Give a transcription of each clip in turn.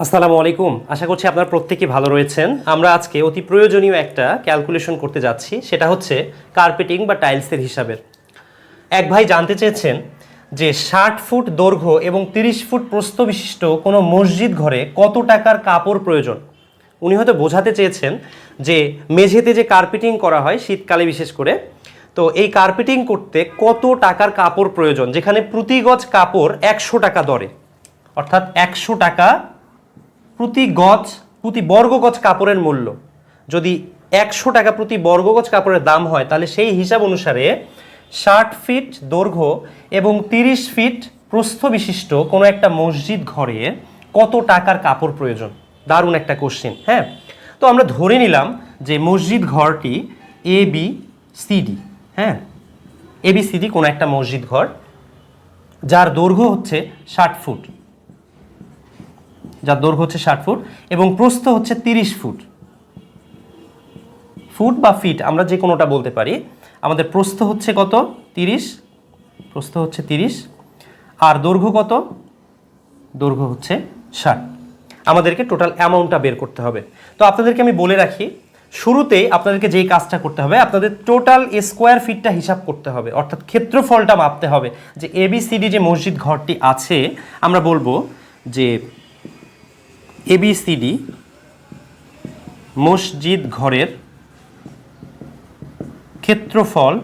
আসসালামু আলাইকুম। আশা করছি আপনারা প্রত্যেকেই ভালো রয়েছেন। আমরা আজকে অতি প্রয়োজনীয় একটা ক্যালকুলেশন করতে যাচ্ছি। সেটা হচ্ছে কার্পেটিং বা টাইলসের হিসাবের। এক ভাই জানতে চেয়েছেন যে ষাট ফুট দৈর্ঘ্য এবং তিরিশ ফুট প্রস্থ বিশিষ্ট কোনো মসজিদ ঘরে কত টাকার কাপড় প্রয়োজন? উনি হয়তো বোঝাতে চেয়েছেন যে মেঝেতে যে কার্পেটিং করা হয় শীতকালে বিশেষ করে, তো এই কার্পেটিং করতে কত টাকার কাপড় প্রয়োজন? যেখানে প্রতি গজ কাপড় একশো টাকা দরে। অর্থাৎ একশো টাকা প্রতি গজ, প্রতি বর্গ গজ কাপড়ের মূল্য। যদি একশো টাকা প্রতি বর্গ গজ কাপড়ের দাম হয়, তাহলে সেই হিসাব অনুসারে ষাট ফিট দৈর্ঘ্য এবং তিরিশ ফিট প্রস্থ বিশিষ্ট কোনো একটা মসজিদ ঘরে কত টাকার কাপড় প্রয়োজন? দারুণ একটা কোশ্চেন হ্যাঁ? তো আমরা ধরে নিলাম যে মসজিদ ঘরটি এ বি সিডি হ্যাঁ? এ বি সিডি কোনো একটা মসজিদ ঘর, যার দৈর্ঘ্য হচ্ছে ষাট ফুট। যার দৈর্ঘ্য হচ্ছে ষাট ফুট এবং প্রস্থ হচ্ছে তিরিশ ফুট। ফুট বা ফিট, আমরা যে কোনোটা বলতে পারি। আমাদের প্রস্থ হচ্ছে কত? তিরিশ। প্রস্থ হচ্ছে তিরিশ। আর দৈর্ঘ্য কত? দৈর্ঘ্য হচ্ছে ষাট। আমাদেরকে টোটাল অ্যামাউন্টটা বের করতে হবে। তো আপনাদেরকে আমি বলে রাখি শুরুতেই আপনাদেরকে যেই কাজটা করতে হবে, আপনাদের টোটাল স্কোয়ার ফিটটা হিসাব করতে হবে। অর্থাৎ ক্ষেত্রফলটা মাপতে হবে। যে এবিসিডি যে মসজিদ ঘরটি আছে, আমরা বলব যে এবিসিডি মসজিদ ঘরের ক্ষেত্রফল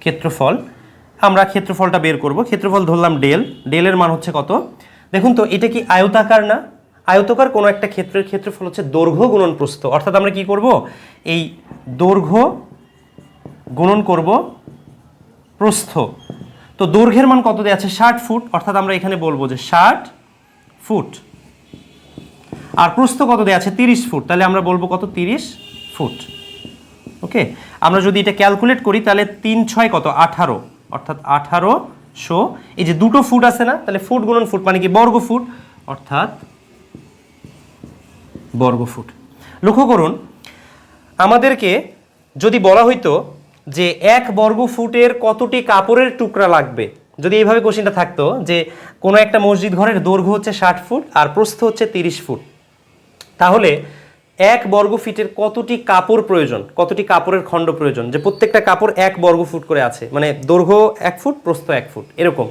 ক্ষেত্রফল, আমরা ক্ষেত্রফলটা বের করব, ক্ষেত্রফল ধরলাম ডেল, ডেলের মান হচ্ছে কত? দেখুন তো, এটা কি আয়তাকার না? আয়তাকার কোনো একটা ক্ষেত্রের ক্ষেত্রফল হচ্ছে দৈর্ঘ্য গুণন প্রস্থ। অর্থাৎ আমরা কি করব? এই দৈর্ঘ্য গুণন করব প্রস্থ। তো দৈর্ঘ্যের মান কত দেওয়া আছে? ষাট ফুট। অর্থাৎ আমরা এখানে বলব যে ষাট ফুট। আর প্রস্থ কত দেওয়া আছে? তিরিশ ফুট। তাহলে আমরা বলব কত? তিরিশ ফুট। ওকে? আমরা যদি এটা ক্যালকুলেট করি, তাহলে তিন ছয় কত? আঠারো। অর্থাৎ আঠারোশো এই যে দুটো ফুট আছে না, তাহলে ফুট গুণন ফুট মানে কি? বর্গ ফুট। অর্থাৎ বর্গ ফুট। লক্ষ্য করুন, আমাদেরকে যদি বলা হইতো যে এক বর্গ ফুটের কতটি কাপড়ের টুকরা লাগবে? যদি এইভাবে কোশ্চেনটা থাকতো যে কোনো একটা মসজিদ ঘরের দৈর্ঘ্য হচ্ছে ষাট ফুট আর প্রস্থ হচ্ছে তিরিশ ফুট, তাহলে এক বর্গ ফিটের কতটি কাপড় প্রয়োজন? কতটি কাপড়ের খণ্ড প্রয়োজন? যে প্রত্যেকটা কাপড় এক বর্গ ফুট করে আছে মানে দৈর্ঘ্য এক ফুট, প্রস্থ এক ফুট, এরকম।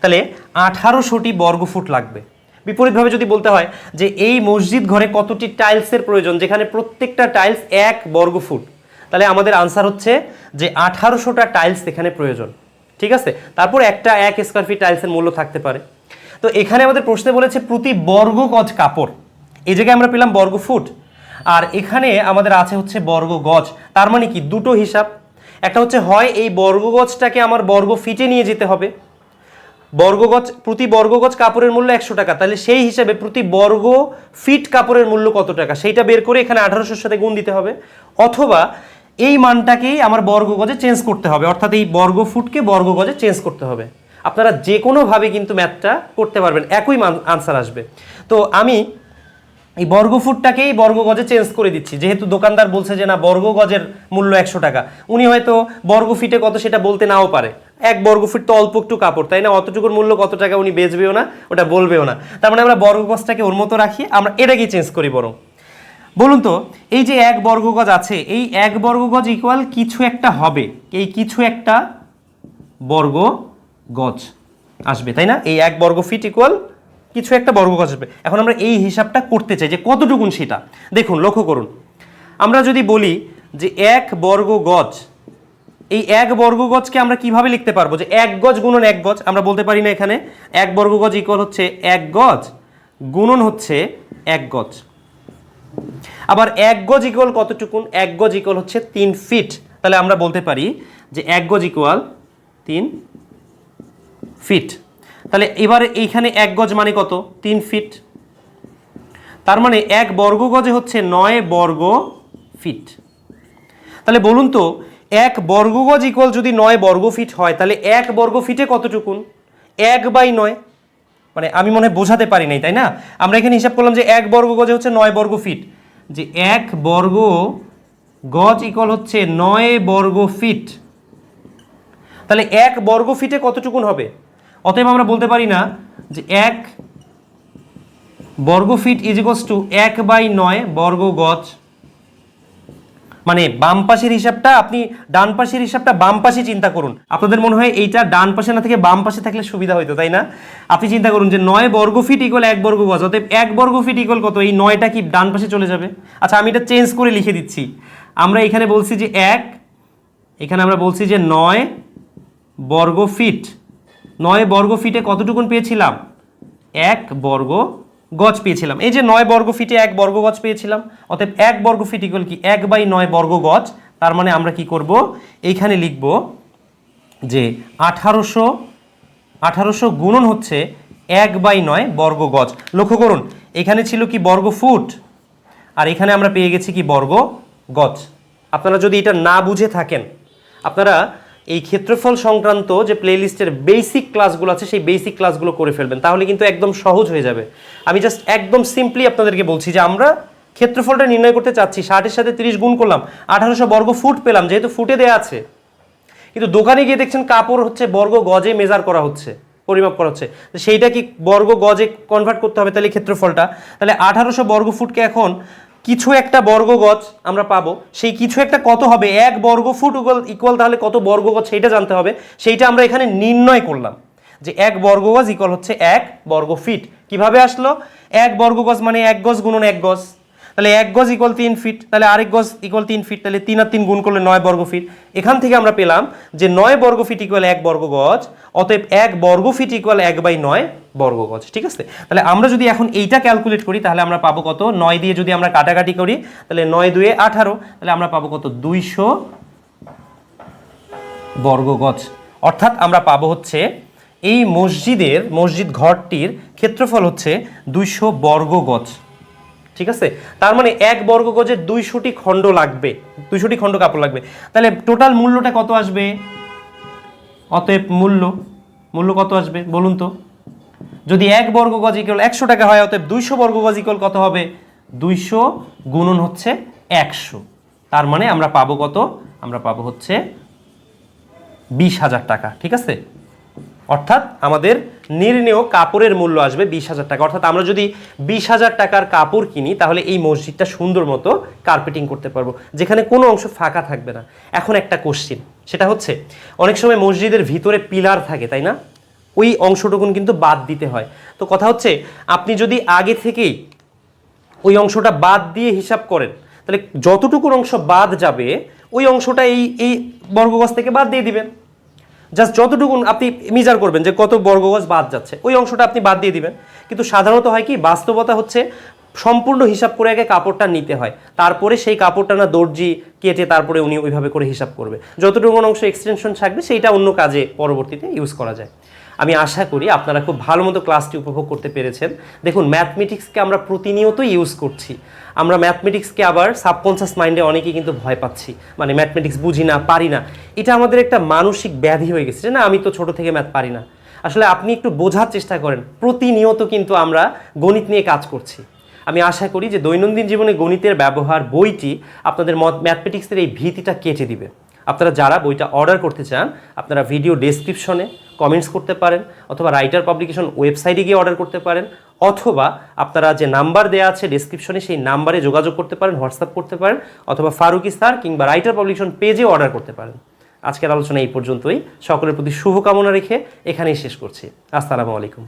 তাহলে আঠারোশোটি বর্গ ফুট লাগবে। বিপরীতভাবে যদি বলতে হয় যে এই মসজিদ ঘরে কতটি টাইলসের প্রয়োজন, যেখানে প্রত্যেকটা টাইলস এক বর্গ ফুট তাহলে আমাদের আনসার হচ্ছে যে আঠারোশোটা টাইলস এখানে প্রয়োজন, ঠিক আছে? তারপর একটা এক স্কোয়ার ফিট টাইলসের মূল্য থাকতে পারে। তো এখানে আমাদের প্রশ্নে বলেছে প্রতি বর্গ গজ কাপড়, এই জায়গায় আমরা পেলাম বর্গ ফুট, আর এখানে আমাদের আছে হচ্ছে বর্গ গজ, তার মানে কি? দুটো হিসাব। একটা হচ্ছে হয় এই বর্গ গজটাকে আমার বর্গ ফিটে নিয়ে যেতে হবে। বর্গগজ প্রতি বর্গগজ কাপড়ের মূল্য একশো টাকা, তাহলে সেই হিসাবে প্রতি বর্গ ফিট কাপড়ের মূল্য কত টাকা? সেইটা বের করে এখানে আঠারোশোর সাথে গুণ দিতে হবে। অথবা এই মানটাকেই আমার বর্গগজে চেঞ্জ করতে হবে। অর্থাৎ এই বর্গ ফুটকে বর্গগজে চেঞ্জ করতে হবে। আপনারা যে কোনোভাবে কিন্তু ম্যাথটা করতে পারবেন। একই মান আনসার আসবে। তো আমি এই বর্গ ফুটটাকেই বর্গ গজে চেঞ্জ করে দিচ্ছি। যেহেতু দোকানদার বলছে যে না বর্গ গজের মূল্য একশো টাকা। উনি হয়তো বর্গ ফিটে কত সেটা বলতে নাও পারে। এক বর্গ ফিট তো অল্প একটু কাপড়, তাই না? অতটুকুর মূল্য কত টাকা উনি বেচবেও না, ওটা বলবেও না। তার মানে আমরা বর্গ গজটাকে ওর মতো রাখি, আমরা এটাকেই চেঞ্জ করি বরং। বলুন তো, এই যে এক বর্গ গজ আছে, এই এক বর্গ গজ ইকুয়াল কিছু একটা হবে, এই কিছু একটা বর্গ গজ আসবে, তাই না? এই এক বর্গ ফিট ইকুয়াল কিছু একটা বর্গ গজ আসবে। এখন আমরা এই হিসাবটা করতে চাই যে কতটুকুন সেটা। দেখুন, লক্ষ্য করুন। আমরা যদি বলি যে এক বর্গ গজ এই এক বর্গ গজকে আমরা কীভাবে লিখতে পারব? যে এক গজ গুণন এক গজ, আমরা বলতে পারি না এখানে। এক বর্গ গজ ইকুয়াল হচ্ছে এক গজ, গুণন হচ্ছে এক গজ। আবার এক গজ ইকুয়াল কতটুকুন? এক গজ ইকুয়াল হচ্ছে তিন ফিট তাহলে আমরা বলতে পারি যে এক গজ ইকুয়াল তিন ফিট তাহলে এবারে এইখানে এক গজ মানে কত? তিন ফিট তার মানে এক বর্গ গজে হচ্ছে নয় বর্গ ফিট তাহলে বলুন তো, এক বর্গ গজ ইকুয়াল যদি নয় বর্গ ফিট হয়, তাহলে এক বর্গ ফিটে কতটুকুন? এক বাই নয়। মানে আমি মনে বোঝাতে পারি নাই, তাই না? আমরা এখানে হিসাব করলাম যে এক বর্গ গজে হচ্ছে নয় বর্গ ফিট। যে এক বর্গ গজ ইকল হচ্ছে নয় বর্গ ফিট। তাহলে এক বর্গ ফিটে কতটুকুন হবে? অতএব আমরা বলতে পারি না যে এক বর্গ ফিট ইজ ইকোয়াস টু এক বাই নয় বর্গ গজ মানে বাম পাশের হিসাবটা আপনি ডান পাশের হিসাবটা বাম পাশে চিন্তা করুন। আপনাদের মনে হয় এইটা ডান পাশে না থেকে বাম পাশে থাকলে সুবিধা হইতো, তাই না? আপনি চিন্তা করুন যে নয় বর্গ ফিট ইকুয়াল এক বর্গ গজ, অতএব এক বর্গ ফিট ইকুয়াল কত? এই নয়টা কি ডান পাশে চলে যাবে? আচ্ছা আমি এটা চেঞ্জ করে লিখে দিচ্ছি। আমরা এখানে বলছি যে এক, এখানে আমরা বলছি যে নয় বর্গ ফিট নয় বর্গ ফিটে কতটুকুন পেয়েছিলাম? এক বর্গ গজ পেয়েছিলাম। এই যে নয় বর্গ ফিটে এক বর্গ গজ পেয়েছিলাম, অতএব এক বর্গ ফিট ইকুয়াল কি এক বাই নয় বর্গ গজ? তার মানে আমরা কি করব? এইখানে লিখব যে আঠারোশো আঠারোশো গুণন হচ্ছে এক বাই নয় বর্গ গজ। লক্ষ্য করুন, এখানে ছিল কি বর্গ ফুট? আর এখানে আমরা পেয়ে গেছি কি বর্গ গজ। আপনারা যদি এটা না বুঝে থাকেন, আপনারা এই ক্ষেত্রফল সংক্রান্ত যে প্লেলিস্টের বেসিক ক্লাসগুলো আছে, সেই বেসিক ক্লাসগুলো করে ফেলবেন, তাহলে কিন্তু একদম সহজ হয়ে যাবে। আমি জাস্ট একদম সিম্পলি আপনাদেরকে বলছি যে আমরা ক্ষেত্রফলটা নির্ণয় করতে চাচ্ছি, ষাটের সাথে তিরিশ গুণ করলাম, আঠারোশো বর্গ ফুট পেলাম, যেহেতু ফুটে দেয়া আছে। কিন্তু দোকানে গিয়ে দেখছেন কাপড় হচ্ছে বর্গ গজে মেজার করা হচ্ছে, পরিমাপ করা হচ্ছে। তো সেইটা কি বর্গ গজে কনভার্ট করতে হবে তাহলে ক্ষেত্রফলটা? তাহলে আঠারোশো বর্গ ফুটকে এখন কিছু একটা বর্গ গজ আমরা পাবো। সেই কিছু একটা কত হবে? এক বর্গ ফুট ইকুয়াল তাহলে কত বর্গ গজ সেইটা জানতে হবে। সেইটা আমরা এখানে নির্ণয় করলাম যে এক বর্গ গজ ইকুয়াল হচ্ছে এক বর্গ ফিট কীভাবে আসলো? এক বর্গ গজ মানে এক গজ গুণন এক গজ। তাহলে এক গজ ইকুয়াল তিন ফিট তাহলে আরেক গজ ইকুয়াল তিন ফিট তাহলে তিন আর তিন গুণ করলে নয় বর্গ ফিট এখান থেকে আমরা পেলাম যে নয় বর্গ ফিট ইকুয়াল এক বর্গ গজ, অতএব এক বর্গ ফিট ইকুয়াল এক বাই নয় বর্গ গজ, ঠিক আছে? তাহলে আমরা যদি এখন এইটা ক্যালকুলেট করি, তাহলে আমরা পাবো কত? নয় দিয়ে যদি আমরা কাটাকাটি করি, তাহলে নয় দুয়ে আঠারো, তাহলে আমরা পাবো কত? দুইশো বর্গ গজ। অর্থাৎ আমরা পাবো হচ্ছে এই মসজিদের, মসজিদ ঘরটির ক্ষেত্রফল হচ্ছে দুইশো বর্গ গজ। ঠিক আছে? তার মানে এক বর্গ গজের দুইশোটি খণ্ড লাগবে। দুইশোটি খণ্ড কাপড় লাগবে। তাহলে টোটাল মূল্যটা কত আসবে? অতএব মূল্য মূল্য কত আসবে বলুন তো? যদি এক বর্গ গজ ইকুয়াল একশো টাকা হয়, অতএব দুইশো বর্গ গজ ইকুয়াল কত হবে? দুইশো গুণন হচ্ছে একশো। তার মানে আমরা পাবো কত? আমরা পাবো হচ্ছে বিশ হাজার টাকা, ঠিক আছে? অর্থাৎ আমাদের নির্ণেয় কাপড়ের মূল্য আসবে বিশ হাজার টাকা। অর্থাৎ আমরা যদি বিশ হাজার টাকার কাপড় কিনি, তাহলে এই মসজিদটা সুন্দর মতো কার্পেটিং করতে পারব। যেখানে কোনো অংশ ফাঁকা থাকবে না। এখন একটা কোশ্চিন সেটা হচ্ছে, অনেক সময় মসজিদের ভিতরে পিলার থাকে, তাই না? ওই অংশটুকুন কিন্তু বাদ দিতে হয়। তো কথা হচ্ছে, আপনি যদি আগে থেকেই ওই অংশটা বাদ দিয়ে হিসাব করেন, তাহলে যতটুকুর অংশ বাদ যাবে, ওই অংশটা এই এই বর্গগজ থেকে বাদ দিয়ে দিবেন। জাস্ট যতটুকু আপনি মিজার করবেন যে কত বর্গগজ বাদ যাচ্ছে, ওই অংশটা আপনি বাদ দিয়ে দিবেন। কিন্তু সাধারণত হয় কি, বাস্তবতা হচ্ছে সম্পূর্ণ হিসাব করে আগে কাপড়টা নিতে হয়। তারপরে সেই কাপড়টা না দর্জি কেটে তারপরে উনি ওইভাবে করে হিসাব করবে। যতটুকু অংশ এক্সটেনশন থাকবে, সেইটা অন্য কাজে পরবর্তীতে ইউজ করা যায়। আমি আশা করি আপনারা খুব ভালো মতো ক্লাসটি উপভোগ করতে পেরেছেন। দেখুন ম্যাথমেটিক্সকে আমরা প্রতিনিয়ত ইউজ করছি। আমরা ম্যাথমেটিক্সকে আবার সাবকনসিয়াস মাইন্ডে অনেকেই কিন্তু ভয় পাচ্ছি। মানে ম্যাথমেটিক্স বুঝি না, পারি না। এটা আমাদের একটা মানসিক ব্যাধি হয়ে গেছে যে, না, আমি তো ছোট থেকে ম্যাথ পারি না। আসলে আপনি একটু বোঝার চেষ্টা করেন। প্রতিনিয়ত কিন্তু আমরা গণিত নিয়ে কাজ করছি। আমি আশা করি যে, দৈনন্দিন জীবনে গণিতের ব্যবহার বইটি আপনাদের মত ম্যাথমেটিক্সের এই ভীতিটা কেটে দিবে। আপনারা যারা বইটা অর্ডার করতে চান, আপনারা ভিডিও ডেসক্রিপশনে কমেন্টস করতে পারেন, অথবা রাইটার পাবলিকেশন ওয়েবসাইটে গিয়ে অর্ডার করতে পারেন, অথবা আপনারা যে নাম্বার দেওয়া আছে ডিসক্রিপশনে সেই নাম্বারে যোগাযোগ করতে পারেন হোয়াটসঅ্যাপ করতে পারেন, অথবা ফারুকি স্যার কিংবা রাইটার পাবলিকেশন পেজে অর্ডার করতে পারেন। আজকের আলোচনা এই পর্যন্তই। সকলের প্রতি শুভকামনা রেখে এখানেই শেষ করছি। আসসালামু আলাইকুম।